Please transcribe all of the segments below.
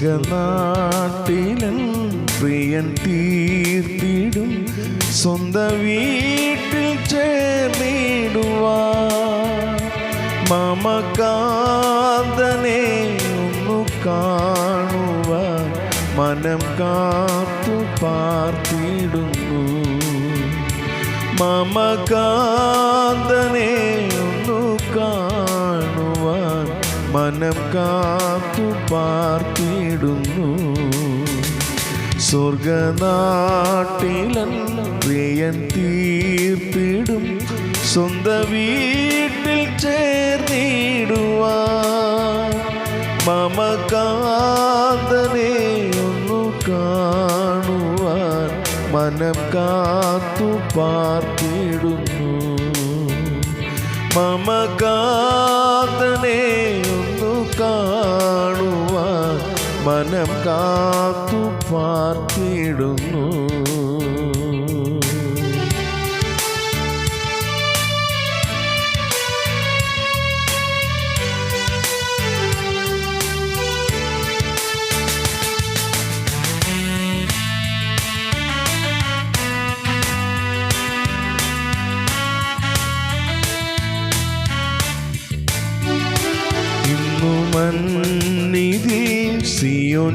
സ്വർഗനാട്ടിലൻ പ്രിയൻ തീർത്തിടും. സ്വന്ത വീട്ടിൽ ചേർന്നിടുവാ. മമകാന്തനെ ഒന്നു കാണുവ. മനം കാത്തു പാർത്തിടുന്നു. മമകാന്തനെ ഒന്നു കാണുവാൻ മനം കാത്തു പാർത്തിടുന്നു. സ്വർഗനാട്ടിലൻ പ്രിയൻ തീർത്തിടും. സ്വന്ത വീട്ടിൽ ചേർന്നിടുവാ. മമകാന്തനെ ഒന്നു കാണുവാൻ മനം കാത്തു പാർത്തിടുന്നു. മമകാന്തനെ കാണുവാൻ മനം കാത്തു പാർത്തിടുന്നു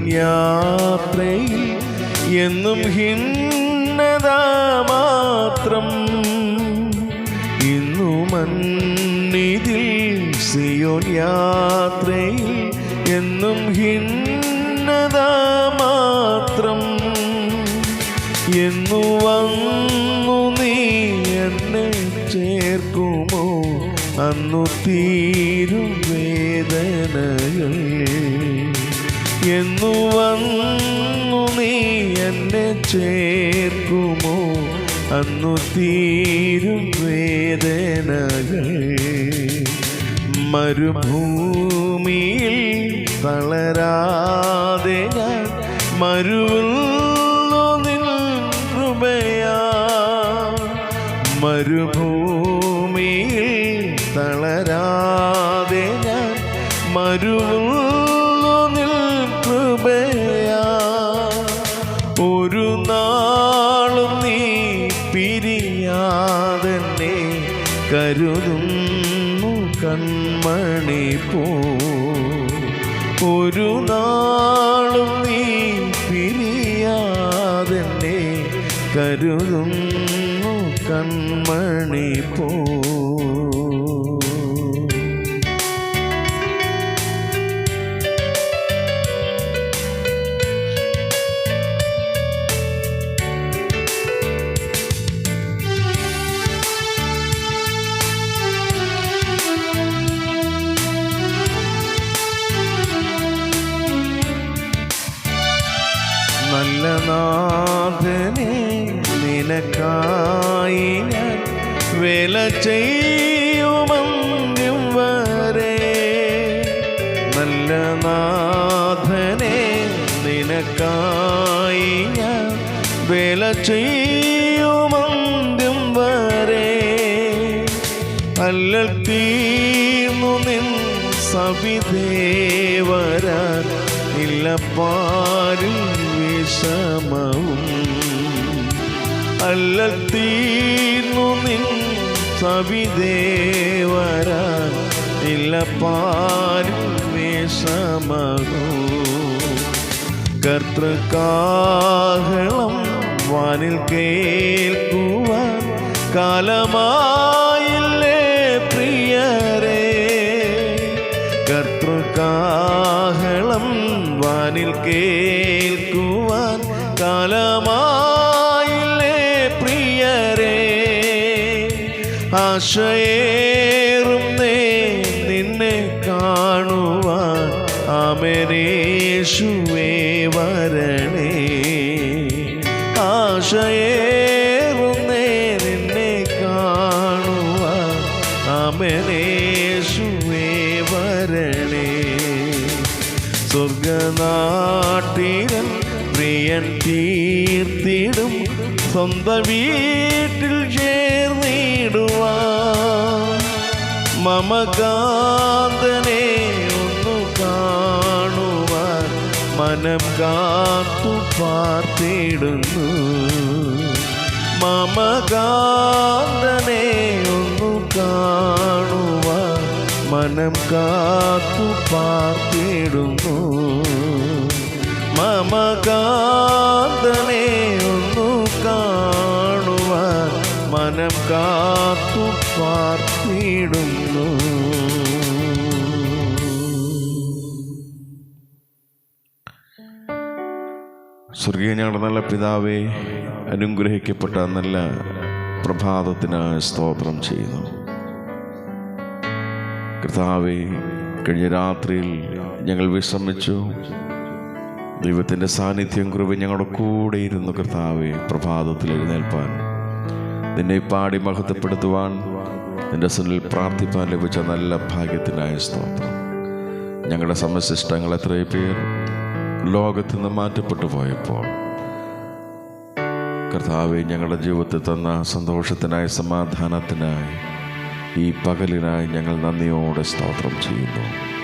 യാത്രയിൽ എന്നും ഹിന്നത മാത്രം. ഇന്നു മന്നിതിൽ സിയോൻ യാത്രയിൽ എന്നും ഹിന്നത മാത്രം. എന്നു വന്നു നീ എന്നെ ചേർക്കുമോ? അന്നു തീരും വേദനകൾ. എന്നു വന്നു നീ എന്നെ ചേർക്കുമോ? അന്നു തീരും വേദനകൾ. മരുഭൂമിയിൽ തളരാതെ ഞാൻ മരുവുന്നു നിൻ കൃപയാ. മരുഭൂമിയിൽ തളരാതെ ഞാൻ മരുവുന്നു കരുതുന്നു കൺമണി പോ. ഒരു നാളും നീ പിരിയാതെന്നെ കരുതുന്നു കൺമണി പോ. വേല ചെയ്യുമന്യം വരെ നല്ല നാഥനെ നിനക്കായി ഞാൻ വേല ചെയ്യുമന്യം വരെ അല്ലൽ തീർന്നു നിൻ സവിദേവരാൻ ഇല്ല പാരിൽ വിഷമവും അല്ലൽ തീർന്നു നിൻ സവിദേവരാൻ ഇല്ല പാരിൽ വിഷമവും കർത്തൃകാഹളം വാനിൽ കേൾക്കുവാൻ കാലമായില്ലേ പ്രിയരേ. കർത്തൃകാഹളം വാനിൽ കേൾക്കുവാൻ കാലമായില്ലേ ആശയേറും നേ നിന്നെ കാണുവാൻ. അമരേഷുവേ തീർത്തിടും സ്വന്ത വീട്ടിൽ ചേർന്നിടുവ മമകാന്തനെ ഒന്നു കാണുവാൻ മനം കാത്തു പാർത്തിടുന്നു. മമകാന്തനെ ഒന്നു കാണുവാൻ മനം കാത്തു പാർത്തിടുന്നു. മമകാന്തനെ ഒന്നു കാണുവാൻ മനം കാത്തു പാർത്തിടുന്നു സ്വർഗീയ ഞങ്ങളുടെ നല്ല പിതാവേ അനുഗ്രഹിക്കപ്പെട്ട നല്ല പ്രഭാതത്തിനായി സ്തോത്രം ചെയ്യുന്നു. കർത്താവേ കഴിഞ്ഞ രാത്രിയിൽ ഞങ്ങൾ വിശ്രമിച്ചു. ദൈവത്തിന്റെ സാന്നിധ്യം കൃപ ഞങ്ങളുടെ കൂടെ ഇരുന്നു കർത്താവെ പ്രഭാതത്തിൽ എഴുന്നേൽപ്പാൻ നിന്നെ പാടി മഹത്വപ്പെടുത്തുവാൻ നിന്റെ സുനിൽ പ്രാർത്ഥിപ്പാൻ ലഭിച്ച നല്ല ഭാഗ്യത്തിനായ സ്തോത്രം. ഞങ്ങളുടെ സമശിഷ്ടങ്ങൾ എത്രയും പേർ ലോകത്ത് നിന്ന് മാറ്റപ്പെട്ടു പോയപ്പോൾ. കർത്താവെ ഞങ്ങളുടെ ജീവിതത്തിൽ തന്ന സന്തോഷത്തിനായി സമാധാനത്തിനായി ഈ പകലിനായി ഞങ്ങൾ നന്ദിയോടെ സ്തോത്രം ചെയ്യുന്നു.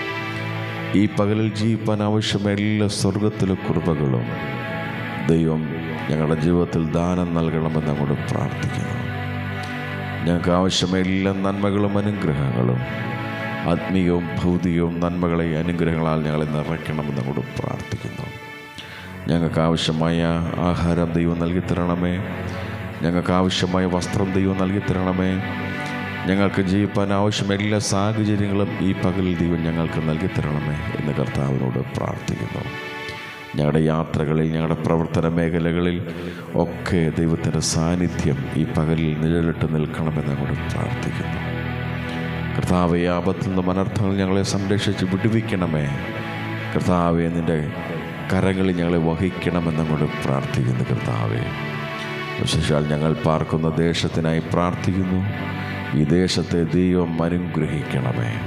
ഈ പകലിൽ ജീവിപ്പാൻ ആവശ്യമായ എല്ലാ സ്വർഗത്തിലെ കുറവുകളും ദൈവം ഞങ്ങളുടെ ജീവിതത്തിൽ ദാനം നൽകണമെന്ന് അങ്ങോട്ട് പ്രാർത്ഥിക്കുന്നു. ഞങ്ങൾക്ക് ആവശ്യമായ എല്ലാ നന്മകളും അനുഗ്രഹങ്ങളും ആത്മീയവും ഭൗതികവും നന്മകളെ അനുഗ്രഹങ്ങളാൽ ഞങ്ങളെ നിറയ്ക്കണമെന്ന് അങ്ങോട്ട് പ്രാർത്ഥിക്കുന്നു. ഞങ്ങൾക്ക് ആവശ്യമായ ആഹാരം ദൈവം നൽകി തരണമേ ഞങ്ങൾക്ക് ആവശ്യമായ വസ്ത്രം ദൈവം നൽകി തരണമേ ഞങ്ങൾക്ക് ജീവിപ്പാൻ ആവശ്യം എല്ലാ സാഹചര്യങ്ങളും ഈ പകലിൽ ദൈവം ഞങ്ങൾക്ക് നൽകി എന്ന് കർത്താവിനോട് പ്രാർത്ഥിക്കുന്നു. ഞങ്ങളുടെ യാത്രകളിൽ ഞങ്ങളുടെ പ്രവർത്തന മേഖലകളിൽ ഒക്കെ ദൈവത്തിന്റെ സാന്നിധ്യം ഈ പകലിൽ നിഴലിട്ട് നിൽക്കണമെന്ന് അങ്ങോട്ട് പ്രാർത്ഥിക്കുന്നു. കർത്താവെ ആപത്തിൽ നിന്നും അനർത്ഥങ്ങൾ ഞങ്ങളെ സംരക്ഷിച്ച് വിടുവിക്കണമേ. കർത്താവെ നിന്റെ കരങ്ങളിൽ ഞങ്ങളെ വഹിക്കണമെന്നങ്ങോട്ട് പ്രാർത്ഥിക്കുന്നു കർത്താവെ. വിശേഷാൽ ഞങ്ങൾ പാർക്കുന്ന ദേശത്തിനായി പ്രാർത്ഥിക്കുന്നു. ഈ ദേശത്തെ ദൈവം അനുഗ്രഹിക്കണമേ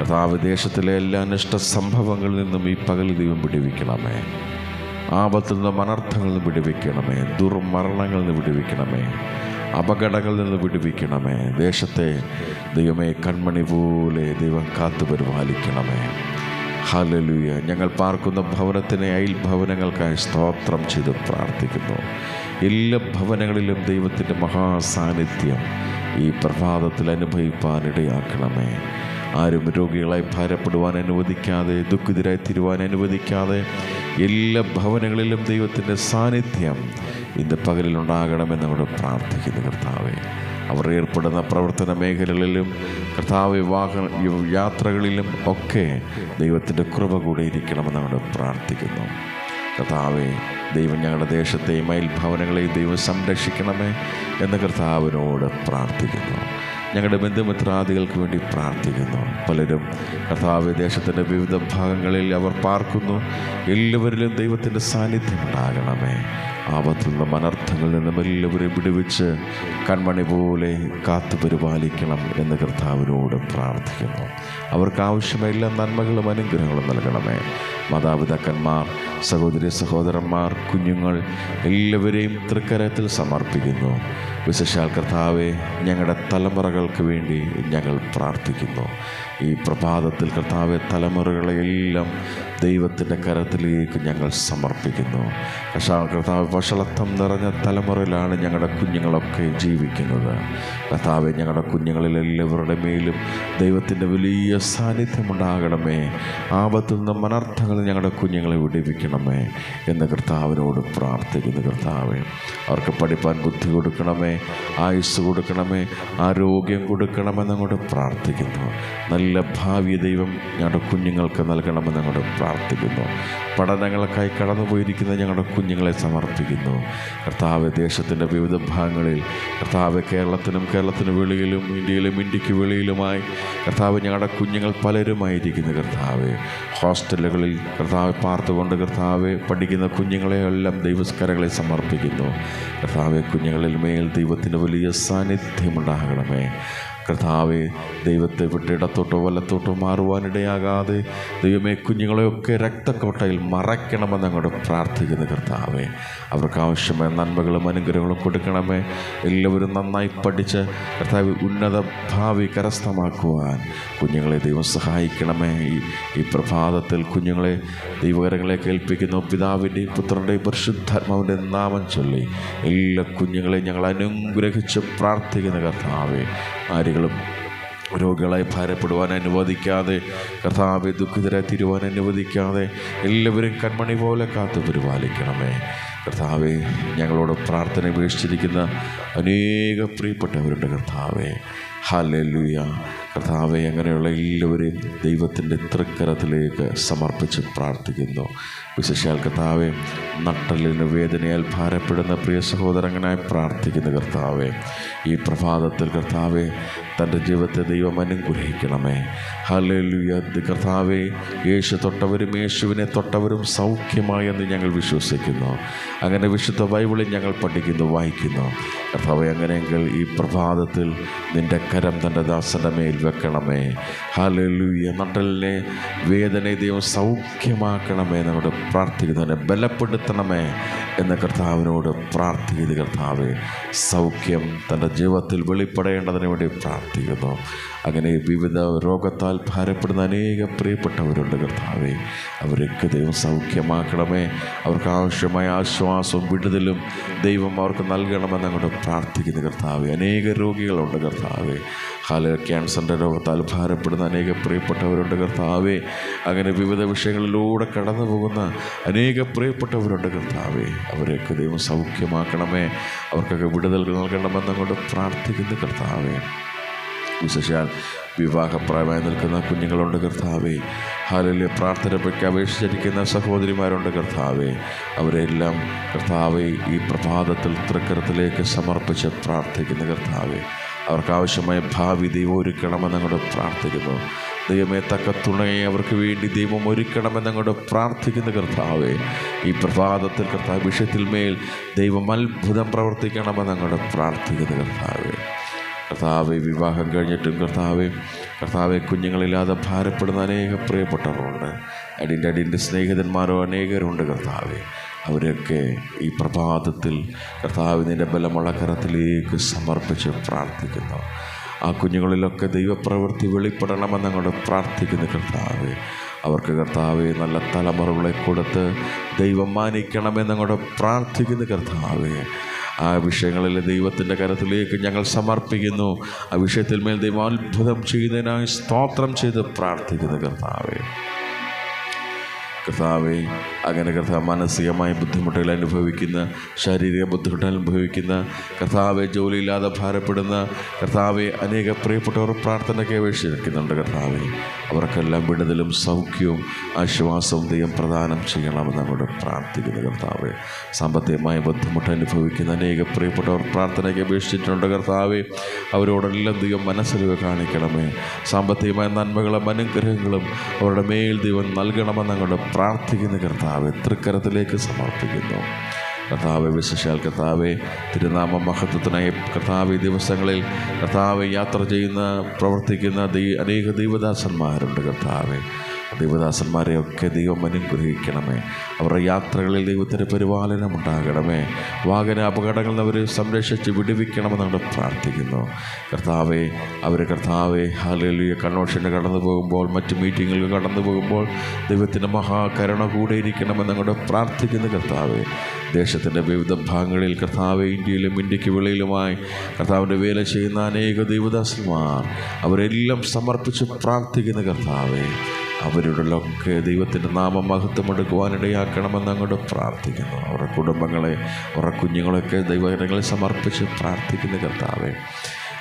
കർത്താവ് ദേശത്തിലെ എല്ലാ അനിഷ്ട സംഭവങ്ങളിൽ നിന്നും ഈ പകൽ ദൈവം വിടുവിക്കണമേ. ആപത്തിൽ നിന്നും അനർത്ഥങ്ങളിൽ നിന്ന് വിടുവിക്കണമേ. ദുർമരണങ്ങളിൽ നിന്ന് വിടുവിക്കണമേ. അപകടങ്ങളിൽ നിന്ന് വിടുവിക്കണമേ. ദേശത്തെ ദൈവമേ കൺമണി പോലെ ദൈവം കാത്തു പരിപാലിക്കണമേ. ഹലലൂയ ഞങ്ങൾ പാർക്കുന്ന ഭവനത്തിനെ അയൽ ഭവനങ്ങൾക്കായി സ്തോത്രം ചെയ്ത് പ്രാർത്ഥിക്കുന്നു. എല്ലാ ഭവനങ്ങളിലും ദൈവത്തിന്റെ മഹാസാന്നിധ്യം ഈ പ്രഭാതത്തിൽ അനുഭവിപ്പാനിടയാക്കണമേ. ആരും രോഗികളായി ഭാരപ്പെടുവാൻ അനുവദിക്കാതെ ദുഃഖിതരായി തീരുവാൻ അനുവദിക്കാതെ എല്ലാ ഭവനങ്ങളിലും ദൈവത്തിന്റെ സാന്നിധ്യം ഇന്ന് പകലിലുണ്ടാകണമെന്ന് അവിടെ പ്രാർത്ഥിക്കുന്നു കർത്താവെ. അവർ ഏർപ്പെടുന്ന പ്രവർത്തന മേഖലകളിലും കർത്താവ് വാഹന യാത്രകളിലും ഒക്കെ ദൈവത്തിന്റെ കൃപ കൂടെ ഇരിക്കണമെന്ന് അവിടെ പ്രാർത്ഥിക്കുന്നു. കർത്താവെ ദൈവം ഞങ്ങളുടെ ദേശത്തെയും മയിൽഭവനങ്ങളെയും ദൈവം സംരക്ഷിക്കണമേ എന്ന് കർത്താവിനോട് പ്രാർത്ഥിക്കുന്നു. ഞങ്ങളുടെ ബന്ധുമിത്രാദികൾക്ക് വേണ്ടി പ്രാർത്ഥിക്കുന്നു. പലരും കർത്താവ് ദേശത്തിന്റെ വിവിധ ഭാഗങ്ങളിൽ അവർ പാർക്കുന്നു. എല്ലാവരിലും ദൈവത്തിന്റെ സാന്നിധ്യം ഉണ്ടാകണമേ. ആപത്തിൽ നിന്നും അനർത്ഥങ്ങളിൽ നിന്നും എല്ലാവരെയും വിടുവിച്ച് കൺമണി പോലെ കാത്തു പരിപാലിക്കണം എന്ന് കർത്താവിനോട് പ്രാർത്ഥിക്കുന്നു. അവർക്ക് ആവശ്യമായ എല്ലാ നന്മകളും അനുഗ്രഹങ്ങളും നൽകണമേ. മാതാപിതാക്കന്മാർ സഹോദരി സഹോദരന്മാർ കുഞ്ഞുങ്ങൾ എല്ലാവരെയും തൃക്കരത്തിൽ സമർപ്പിക്കുന്നു. വിശേഷാൽ കർത്താവെ ഞങ്ങളുടെ തലമുറകൾക്ക് വേണ്ടി ഞങ്ങൾ പ്രാർത്ഥിക്കുന്നു. ഈ പ്രഭാതത്തിൽ കർത്താവെ തലമുറകളെയെല്ലാം ദൈവത്തിന്റെ കരത്തിലേക്ക് ഞങ്ങൾ സമർപ്പിക്കുന്നു. പക്ഷേ കർത്താവ് വഷളത്വം നിറഞ്ഞ തലമുറയിലാണ് ഞങ്ങളുടെ കുഞ്ഞുങ്ങളൊക്കെ ജീവിക്കുന്നത്. കർത്താവെ ഞങ്ങളുടെ കുഞ്ഞുങ്ങളിൽ എല്ലാവരുടെ മേലും ദൈവത്തിന്റെ വലിയ സാന്നിധ്യമുണ്ടാകണമേ. ആപത്തിൽ നിന്ന് മനർത്ഥങ്ങൾ ഞങ്ങളുടെ കുഞ്ഞുങ്ങളെ വിടിവിക്കണമേ എന്ന് കർത്താവിനോട് പ്രാർത്ഥിക്കുന്നു. കർത്താവെ അവർക്ക് പഠിപ്പാൻ ബുദ്ധി കൊടുക്കണമേ. ആയുസ് കൊടുക്കണമേ ആരോഗ്യം കൊടുക്കണമെന്ന് അങ്ങോട്ട് പ്രാർത്ഥിക്കുന്നു. നല്ല ഭാവി ദൈവം ഞങ്ങളുടെ കുഞ്ഞുങ്ങൾക്ക് നൽകണമെന്ന് അങ്ങോട്ട് പ്രാർത്ഥിക്കുന്നു. പഠനങ്ങൾക്കായി കടന്നുപോയിരിക്കുന്ന ഞങ്ങളുടെ കുഞ്ഞുങ്ങളെ സമർപ്പിക്കുന്നു. കർത്താവ് ദേശത്തിന്റെ വിവിധ ഭാഗങ്ങളിൽ കർത്താവ് കേരളത്തിനും കേരളത്തിന് വെളിയിലും ഇന്ത്യയിലും ഇന്ത്യയ്ക്ക് വെളിയിലുമായി കർത്താവ് ഞങ്ങളുടെ കുഞ്ഞുങ്ങൾ പലരുമായിരിക്കുന്നു കർത്താവ്. ഹോസ്റ്റലുകളിൽ കർത്താവ് പാർത്തുകൊണ്ട് കർത്താവ് പഠിക്കുന്ന കുഞ്ഞുങ്ങളെ എല്ലാം ദൈവസ്കരങ്ങളെ സമർപ്പിക്കുന്നു. കർത്താവ് കുഞ്ഞുങ്ങളിൽ മേൽ ദൈവത്തിന്റെ വലിയ സാന്നിധ്യമുണ്ടാകണമേ കർത്താവെ ദൈവത്തെ വിട്ട് ഇടത്തോട്ടോ വലത്തോട്ടോ മാറുവാനിടയാകാതെ ദൈവമേ കുഞ്ഞുങ്ങളെയൊക്കെ രക്തക്കോട്ടയിൽ മറയ്ക്കണമെന്ന് അങ്ങോട്ട് പ്രാർത്ഥിക്കുന്നു കർത്താവെ അവർക്ക് ആവശ്യമായ നന്മകളും അനുഗ്രഹങ്ങളും കൊടുക്കണമേ. എല്ലാവരും നന്നായി പഠിച്ച് കർത്താവ് ഉന്നത ഭാവി കരസ്ഥമാക്കുവാൻ കുഞ്ഞുങ്ങളെ ദൈവം സഹായിക്കണമേ. ഈ ഈ പ്രഭാതത്തിൽ കുഞ്ഞുങ്ങളെ ദൈവകരങ്ങളെ കേൾപ്പിക്കുന്നു. പിതാവിന്റെയും പുത്രന്റെയും പരിശുദ്ധാത്മാവിന്റെ നാമം ചൊല്ലി എല്ലാ കുഞ്ഞുങ്ങളെയും ഞങ്ങൾ അനുഗ്രഹിച്ച് പ്രാർത്ഥിക്കുന്ന കർത്താവെ ആരുകളും രോഗികളായി ഭാരപ്പെടുവാൻ അനുവദിക്കാതെ കർത്താവെ ദുഃഖിതരെ തിരുവാൻ അനുവദിക്കാതെ എല്ലാവരും കൺമണി പോലെ കാത്തു പരിപാലിക്കണമേ. കർത്താവെ ഞങ്ങളോട് പ്രാർത്ഥന ഉപേക്ഷിച്ചിരിക്കുന്ന അനേക പ്രിയപ്പെട്ടവരുണ്ട് കർത്താവെ. ഹാലൂയ കർത്താവെ അങ്ങനെയുള്ള എല്ലാവരെയും ദൈവത്തിന്റെ തൃക്കരത്തിലേക്ക് സമർപ്പിച്ച് പ്രാർത്ഥിക്കുന്നു. വിശേഷാൽ കർത്താവെ നട്ടലിന് വേദനയാൽ ഭാരപ്പെടുന്ന പ്രിയ സഹോദരങ്ങനായി പ്രാർത്ഥിക്കുന്ന കർത്താവെ. ഈ പ്രഭാതത്തിൽ കർത്താവെ തന്റെ ജീവിതത്തെ ദൈവം അനുഗ്രഹിക്കണമേ. ഹലുയ കർത്താവെ യേശു തൊട്ടവരും യേശുവിനെ തൊട്ടവരും സൗഖ്യമായെന്ന് ഞങ്ങൾ വിശ്വസിക്കുന്നു. അങ്ങനെ വിശുദ്ധ ബൈബിളിൽ ഞങ്ങൾ പഠിക്കുന്നു വായിക്കുന്നു. കർത്താവെ അങ്ങനെയെങ്കിൽ ഈ പ്രഭാതത്തിൽ നിന്റെ കരം തന്റെ ദാസന്റെ മേൽ വെക്കണമേ. ഹലലൂയ നട്ടലിനെ വേദന ദൈവം സൗഖ്യമാക്കണമേ. നമ്മുടെ പ്രാർത്ഥിക്കുന്നതിനെ ബലപ്പെടുത്തണമേ എന്ന കർത്താവിനോട് പ്രാർത്ഥിക്കുന്നത് കർത്താവ് സൗഖ്യം തന്റെ ജീവിതത്തിൽ വെളിപ്പെടേണ്ടതിന് വേണ്ടി പ്രാർത്ഥിക്കുന്നു. അങ്ങനെ വിവിധ രോഗത്താൽ ഭാരപ്പെടുന്ന അനേക പ്രിയപ്പെട്ടവരുണ്ട് കർത്താവെ. അവരൊക്കെ ദൈവം സൗഖ്യമാക്കണമേ. അവർക്ക് ആവശ്യമായ ആശ്വാസവും വിടുതലും ദൈവം അവർക്ക് നൽകണമെന്ന് അങ്ങോട്ട് പ്രാർത്ഥിക്കുന്നു കർത്താവേ. അനേക രോഗികളുണ്ട് കർത്താവേ. ഹാല ക്യാൻസറിന്റെ രോഗത്താൽ ഭാരപ്പെടുന്ന അനേക പ്രിയപ്പെട്ടവരുണ്ട് കർത്താവേ. അങ്ങനെ വിവിധ വിഷയങ്ങളിലൂടെ കടന്നു പോകുന്ന അനേക പ്രിയപ്പെട്ടവരുണ്ട് കർത്താവെ. അവരെയൊക്കെ ദൈവം സൗഖ്യമാക്കണമേ. അവർക്കൊക്കെ വിടുതൽ നൽകണമെന്ന് അങ്ങോട്ട് പ്രാർത്ഥിക്കുന്നു കർത്താവെ. വിശേഷാൽ വിവാഹപ്രായമായി നിൽക്കുന്ന കുഞ്ഞുങ്ങളുണ്ട് കർത്താവേ. ഹാലിലെ പ്രാർത്ഥനയ്ക്ക് അപേക്ഷിച്ചിരിക്കുന്ന സഹോദരിമാരുണ്ട് കർത്താവേ. അവരെല്ലാം കർത്താവെ ഈ പ്രഭാതത്തിൽ തൃക്കരത്തിലേക്ക് സമർപ്പിച്ച് പ്രാർത്ഥിക്കുന്ന കർത്താവെ. അവർക്കാവശ്യമായ ഭാവി ദൈവം ഒരുക്കണമെന്നങ്ങോട് പ്രാർത്ഥിക്കുന്നു. ദൈവമേ തക്ക തുണയെ അവർക്ക് വേണ്ടി ദൈവം ഒരുക്കണമെന്നങ്ങോട് പ്രാർത്ഥിക്കുന്ന കർത്താവേ. ഈ പ്രഭാതത്തിൽ കർത്താവ് വിഷയത്തിൽ മേൽ ദൈവം അത്ഭുതം പ്രവർത്തിക്കണമെന്നങ്ങോട് പ്രാർത്ഥിക്കുന്ന കർത്താവെ. കർത്താവെ വിവാഹം കഴിഞ്ഞിട്ടും കർത്താവെ കർത്താവെ കുഞ്ഞുങ്ങളില്ലാതെ ഭാരപ്പെടുന്ന അനേക പ്രിയപ്പെട്ടവരുണ്ട്. അടിന്റെ അടിന്റെ സ്നേഹിതന്മാരോ അനേകരുണ്ട് കർത്താവെ. അവരൊക്കെ ഈ പ്രഭാതത്തിൽ കർത്താവിന്റെ ബലമുള്ള കരത്തിലേക്ക് സമർപ്പിച്ച് പ്രാർത്ഥിക്കുന്നു. ആ കുഞ്ഞുങ്ങളിലൊക്കെ ദൈവപ്രവൃത്തി വെളിപ്പെടണമെന്ന് അങ്ങോട്ട് പ്രാർത്ഥിക്കുന്നു കർത്താവ്. അവർക്ക് കർത്താവെ നല്ല തലമുറകളെ കൊടുത്ത് ദൈവം മാനിക്കണമെന്നങ്ങോട്ട് പ്രാർത്ഥിക്കുന്നു കർത്താവെ. ആ വിഷയങ്ങളിൽ ദൈവത്തിന്റെ കരത്തിലേക്ക് ഞങ്ങൾ സമർപ്പിക്കുന്നു. ആ വിഷയത്തിൽ മേൽ ദൈവം അത്ഭുതം ചെയ്യുന്നതിനായി സ്തോത്രം ചെയ്ത് പ്രാർത്ഥിക്കുന്നു കർത്താവെ. കർത്താവെ അങ്ങനെ കർത്താവ് മാനസികമായ ബുദ്ധിമുട്ടുകൾ അനുഭവിക്കുന്ന ശാരീരിക ബുദ്ധിമുട്ടുകൾ അനുഭവിക്കുന്ന കർത്താവെ ജോലിയില്ലാതെ ഭാരപ്പെടുന്ന കർത്താവെ അനേക പ്രിയപ്പെട്ടവർ പ്രാർത്ഥനയ്ക്ക് അപേക്ഷിക്കുന്നുണ്ട് കർത്താവെ. അവർക്കെല്ലാം വിടുതലും സൗഖ്യവും ആശ്വാസവും ദൈവം പ്രദാനം ചെയ്യണമെന്ന് അങ്ങോട്ട് പ്രാർത്ഥിക്കുന്നു കർത്താവെ. സാമ്പത്തികമായ ബുദ്ധിമുട്ട് അനുഭവിക്കുന്ന അനേക പ്രിയപ്പെട്ടവർ പ്രാർത്ഥനയ്ക്ക് അപേക്ഷിച്ചിട്ടുണ്ട് കർത്താവെ. അവരോടെല്ലാം ദൈവം മനസ്സിലിവ് കാണിക്കണമേ. സാമ്പത്തികമായ നന്മകളും അനുഗ്രഹങ്ങളും അവരുടെ മേൽ ദൈവം നൽകണമെന്ന് അങ്ങോട്ട് പ്രാർത്ഥിക്കുന്ന കർത്താവ് തൃക്കരത്തിലേക്ക് സമർപ്പിക്കുന്നു. കർത്താവ് വിശേഷാൽ കർത്താവെ തിരുനാമ മഹത്വത്തിനായി കർത്താവ് ദിവസങ്ങളിൽ കർത്താവ് യാത്ര ചെയ്യുന്ന പ്രവർത്തിക്കുന്ന ദൈ അനേക ദൈവദാസന്മാരുണ്ട് കർത്താവെ. ദൈവദാസന്മാരെയൊക്കെ ദൈവം അനുഗ്രഹിക്കണമേ. അവരുടെ യാത്രകളിൽ ദൈവത്തിന്റെ പരിപാലനം ഉണ്ടാകണമേ. വാഹന അപകടങ്ങളിൽ അവരെ സംരക്ഷിച്ച് വിടുവിക്കണമെന്ന് നമ്മൾ പ്രാർത്ഥിക്കുന്നു. കർത്താവെ അവർ കർത്താവെ ഹാലലിയ കൺവെൻഷന് കടന്നു പോകുമ്പോൾ മറ്റ് മീറ്റിങ്ങുകൾ കടന്നു പോകുമ്പോൾ ദൈവത്തിന്റെ മഹാകരുണ കൂടെ ഇരിക്കണമെന്ന് ഞങ്ങളുടെ പ്രാർത്ഥിക്കുന്നു കർത്താവെ. ദേശത്തിന്റെ വിവിധ ഭാഗങ്ങളിൽ കർത്താവ് ഇന്ത്യയിലും ഇന്ത്യയ്ക്ക് വെളിയിലുമായി കർത്താവിന്റെ വേല ചെയ്യുന്ന അനേക ദൈവദാസന്മാർ അവരെല്ലാം സമർപ്പിച്ച് പ്രാർത്ഥിക്കുന്ന കർത്താവെ. അവരുടെയൊക്കെ ദൈവത്തിന്റെ നാമം മഹത്വം എടുക്കുവാനിടയാക്കണമെന്ന് അങ്ങോട്ട് പ്രാർത്ഥിക്കുന്നു. അവരുടെ കുടുംബങ്ങളെ അവരുടെ കുഞ്ഞുങ്ങളെയൊക്കെ ദൈവകരങ്ങളിൽ സമർപ്പിച്ച് പ്രാർത്ഥിക്കുന്ന കർത്താവെ.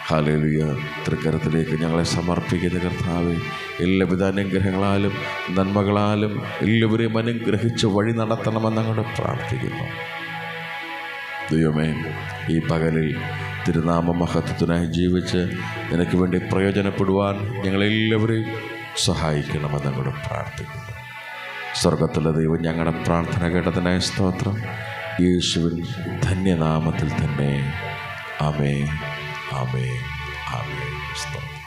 ഹാലേലിയ തൃക്കരത്തിലേക്ക് ഞങ്ങളെ സമർപ്പിക്കുന്ന കർത്താവെ. എല്ലാവിധ അനുഗ്രഹങ്ങളാലും നന്മകളാലും എല്ലാവരെയും അനുഗ്രഹിച്ച് വഴി നടത്തണമെന്ന് അങ്ങോട്ട് പ്രാർത്ഥിക്കുന്നു. ദൈവമേ ഈ പകലിൽ തിരുനാമ മഹത്വത്തിനായി ജീവിച്ച് നിനക്ക് വേണ്ടി പ്രയോജനപ്പെടുവാൻ ഞങ്ങളെല്ലാവരെയും സഹായിക്കണമെന്ന് അങ്ങോട്ട് പ്രാർത്ഥിക്കുന്നു. സ്വർഗത്തിലെ ദൈവം ഞങ്ങളുടെ പ്രാർത്ഥന കേട്ടതിനായ സ്തോത്രം. യേശുവിൻ ധന്യനാമത്തിൽ തന്നെ. ആമേ ആമേ ആമേൻ. സ്തോത്രം.